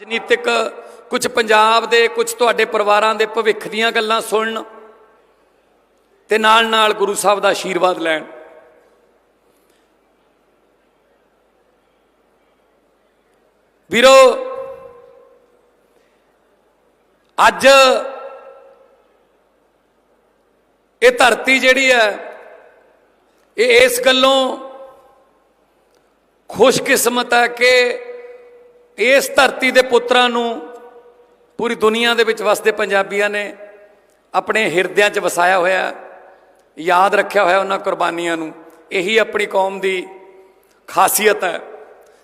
ਰਾਜਨੀਤਿਕ ਕੁਝ ਪੰਜਾਬ ਦੇ, ਕੁਝ ਤੁਹਾਡੇ ਪਰਿਵਾਰਾਂ ਦੇ ਭਵਿੱਖ ਦੀਆਂ ਗੱਲਾਂ ਸੁਣਨ ਤੇ ਨਾਲ ਨਾਲ ਗੁਰੂ ਸਾਹਿਬ ਦਾ ਆਸ਼ੀਰਵਾਦ ਲੈਣ। ਵੀਰੋ, ਅੱਜ ਇਹ ਧਰਤੀ ਜਿਹੜੀ ਹੈ, ਇਹ ਇਸ ਗੱਲੋਂ ਖੁਸ਼ਕਿਸਮਤ ਹੈ ਕਿ ਇਸ ਧਰਤੀ ਦੇ ਪੁੱਤਰਾਂ ਨੂੰ ਪੂਰੀ ਦੁਨੀਆ ਦੇ ਵਿੱਚ ਵਸਦੇ ਪੰਜਾਬੀਆਂ ਨੇ ਆਪਣੇ ਹਿਰਦਿਆਂ 'ਚ ਵਸਾਇਆ ਹੋਇਆ, ਯਾਦ ਰੱਖਿਆ ਹੋਇਆ ਉਹਨਾਂ ਕੁਰਬਾਨੀਆਂ ਨੂੰ। ਇਹੀ ਆਪਣੀ ਕੌਮ ਦੀ ਖਾਸੀਅਤ ਹੈ।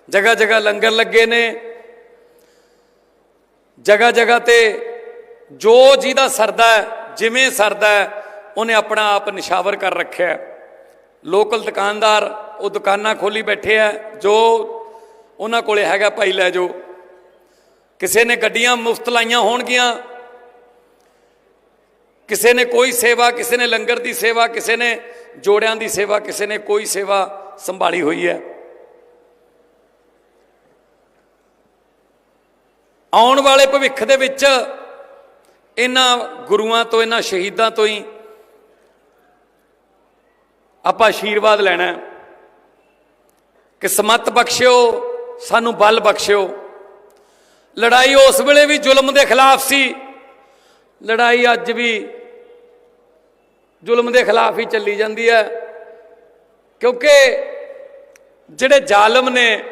ਜਗ੍ਹਾ ਜਗ੍ਹਾ ਲੰਗਰ ਲੱਗੇ ਨੇ। ਜਗ੍ਹਾ ਜਗ੍ਹਾ ਤੇ ਜੋ ਜਿਹਦਾ ਸਰਦਾ ਜਿਵੇਂ ਸਰਦਾ ਉਹਨੇ ਆਪਣਾ ਆਪ ਨਿਸ਼ਾਵਰ ਕਰ ਰੱਖਿਆ ਲੋਕਲ ਦੁਕਾਨਦਾਰ ਉਹ ਦੁਕਾਨਾਂ ਖੋਲੀ ਬੈਠੇ ਆ ਜੋ ਉਹਨਾਂ ਕੋਲੇ ਹੈਗਾ ਭਾਈ ਲੈ ਜਾਓ। ਕਿਸੇ ਨੇ ਗੱਡੀਆਂ ਮੁਫਤ ਲਾਈਆਂ ਹੋਣਗੀਆਂ। ਕਿਸੇ ਨੇ ਕੋਈ ਸੇਵਾ, ਕਿਸੇ ਨੇ ਲੰਗਰ ਦੀ ਸੇਵਾ, ਕਿਸੇ ਨੇ ਜੋੜਿਆਂ ਦੀ ਸੇਵਾ, ਕਿਸੇ ਨੇ ਕੋਈ ਸੇਵਾ ਸੰਭਾਲੀ ਹੋਈ ਹੈ। ਆਉਣ ਵਾਲੇ ਭਵਿੱਖ ਦੇ ਵਿੱਚ ਇਹਨਾਂ ਗੁਰੂਆਂ ਤੋਂ, ਇਹਨਾਂ ਸ਼ਹੀਦਾਂ ਤੋਂ ਹੀ ਆਪਾਂ ਆਸ਼ੀਰਵਾਦ ਲੈਣਾ ਕਿ ਸਮਤ ਬਖਸ਼ਿਓ। ਸਾਨੂੰ ਬਲ ਬਖਸ਼ਿਓ। ਲੜਾਈ ਉਸ ਵੇਲੇ ਵੀ ਜ਼ੁਲਮ ਦੇ ਖਿਲਾਫ ਸੀ। ਲੜਾਈ ਅੱਜ ਵੀ ਜ਼ੁਲਮ ਦੇ ਖਿਲਾਫ ਹੀ ਚੱਲੀ ਜਾਂਦੀ ਹੈ। ਕਿਉਂਕਿ ਜਿਹੜੇ ਜ਼ਾਲਮ ਨੇ,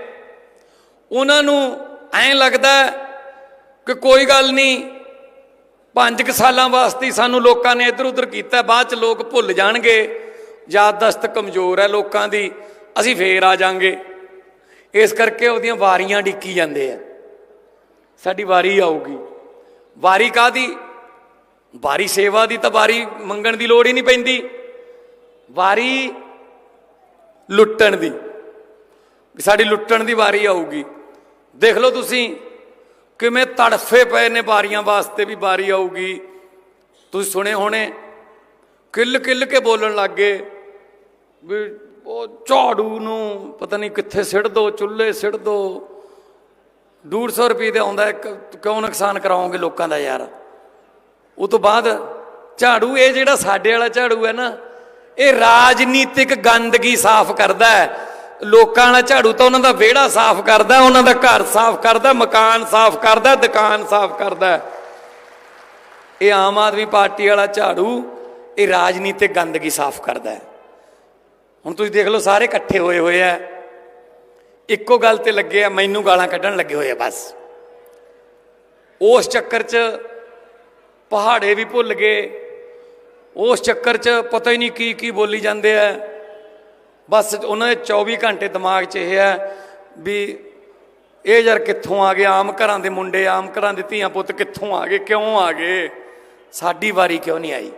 ਉਹਨਾਂ ਨੂੰ ਐਂ ਲੱਗਦਾ ਕਿ ਕੋਈ ਗੱਲ ਨਹੀਂ, ਪੰਜ ਕੁ ਸਾਲਾਂ ਵਾਸਤੇ ਸਾਨੂੰ ਲੋਕਾਂ ਨੇ ਇੱਧਰ ਉੱਧਰ ਕੀਤਾ ਬਾਅਦ ਚ ਲੋਕ ਭੁੱਲ ਜਾਣਗੇ। ਯਾਦਦਸਤ ਕਮਜ਼ੋਰ ਹੈ ਲੋਕਾਂ ਦੀ। ਅਸੀਂ ਫੇਰ ਆ ਜਾਾਂਗੇ। ਇਸ ਕਰਕੇ ਉਹਦੀਆਂ ਵਾਰੀਆਂ ਡਿੱਕੀ ਜਾਂਦੇ ਆ। ਸਾਡੀ ਵਾਰੀ ਆਊਗੀ। ਵਾਰੀ ਕਾਦੀ ਵਾਰੀ ਸੇਵਾ ਦੀ ਤਾਂ ਵਾਰੀ ਮੰਗਣ ਦੀ ਲੋੜ ਹੀ ਨਹੀਂ ਪੈਂਦੀ। ਵਾਰੀ ਲੁੱਟਣ ਦੀ। ਸਾਡੀ ਲੁੱਟਣ ਦੀ ਵਾਰੀ ਆਊਗੀ। ਦੇਖ ਲਓ ਤੁਸੀਂ, ਕਿਵੇਂ ਤੜਫੇ ਪਏ ਨੇ ਵਾਰੀਆਂ ਵਾਸਤੇ ਵੀ ਵਾਰੀ ਆਊਗੀ। ਤੁਸੀਂ ਸੁਣੇ ਹੋਣੇ। ਕਿੱਲ ਕਿੱਲ ਕੇ ਬੋਲਣ ਲੱਗੇ ਵੀ ਉਹ ਝਾੜੂ ਨੂੰ ਪਤਾ ਨਹੀਂ ਕਿੱਥੇ ਸਿੱਟ ਦੋ, ਚੁੱਲ੍ਹੇ ਸਿੱਟ ਦੋ। 150 ਰੁਪਏ ਦੇ ਆਉਂਦਾ ਕਿਉਂ ਨੁਕਸਾਨ ਕਰਾਓਗੇ ਲੋਕਾਂ ਦਾ ਯਾਰ? ਉਹ ਤੋਂ ਬਾਅਦ ਝਾੜੂ, ਇਹ ਜਿਹੜਾ ਸਾਡੇ ਵਾਲਾ ਝਾੜੂ ਹੈ ਨਾ, ਇਹ ਰਾਜਨੀਤਿਕ ਗੰਦਗੀ ਸਾਫ਼ ਕਰਦਾ ਹੈ। ਲੋਕਾਂ ਵਾਲਾ ਝਾੜੂ ਤਾਂ ਉਹਨਾਂ ਦਾ ਵਿਹੜਾ ਸਾਫ਼ ਕਰਦਾ, ਉਹਨਾਂ ਦਾ ਘਰ ਸਾਫ਼ ਕਰਦਾ, ਮਕਾਨ ਸਾਫ਼ ਕਰਦਾ, ਦੁਕਾਨ ਸਾਫ਼ ਕਰਦਾ ਇਹ ਆਮ ਆਦਮੀ ਪਾਰਟੀ ਵਾਲਾ ਝਾੜੂ, ਇਹ ਰਾਜਨੀਤਿਕ ਗੰਦਗੀ ਸਾਫ਼ ਕਰਦਾ ਹੈ। ਹੁਣ ਤੁਸੀਂ ਦੇਖ ਲਓ ਸਾਰੇ ਇਕੱਠੇ ਹੋਏ ਹੋਏ ਆ। ਇੱਕੋ ਗੱਲ ਤੇ ਲੱਗੇ ਆ, ਮੈਨੂੰ ਗਾਲਾਂ ਕੱਢਣ ਲੱਗੇ ਹੋਏ ਆ ਬਸ। ਉਸ ਚੱਕਰ 'ਚ ਪਹਾੜੇ ਵੀ ਭੁੱਲ ਗਏ। ਉਸ ਚੱਕਰ 'ਚ ਪਤਾ ਹੀ ਨਹੀਂ ਕੀ ਕੀ ਬੋਲੀ ਜਾਂਦੇ ਆ। ਬਸ ਉਹਨਾਂ ਦੇ 24 ਘੰਟੇ ਦਿਮਾਗ 'ਚ ਇਹ ਹੈ ਵੀ ਇਹ ਯਾਰ ਕਿੱਥੋਂ ਆ ਗਏ? ਆਮ ਘਰਾਂ ਦੇ ਮੁੰਡੇ, ਆਮ ਘਰਾਂ ਦੇ ਧੀਆਂ ਪੁੱਤ ਕਿੱਥੋਂ ਆ ਗਏ? ਕਿਉਂ ਆ ਗਏ? ਸਾਡੀ ਵਾਰੀ ਕਿਉਂ ਨਹੀਂ ਆਈ?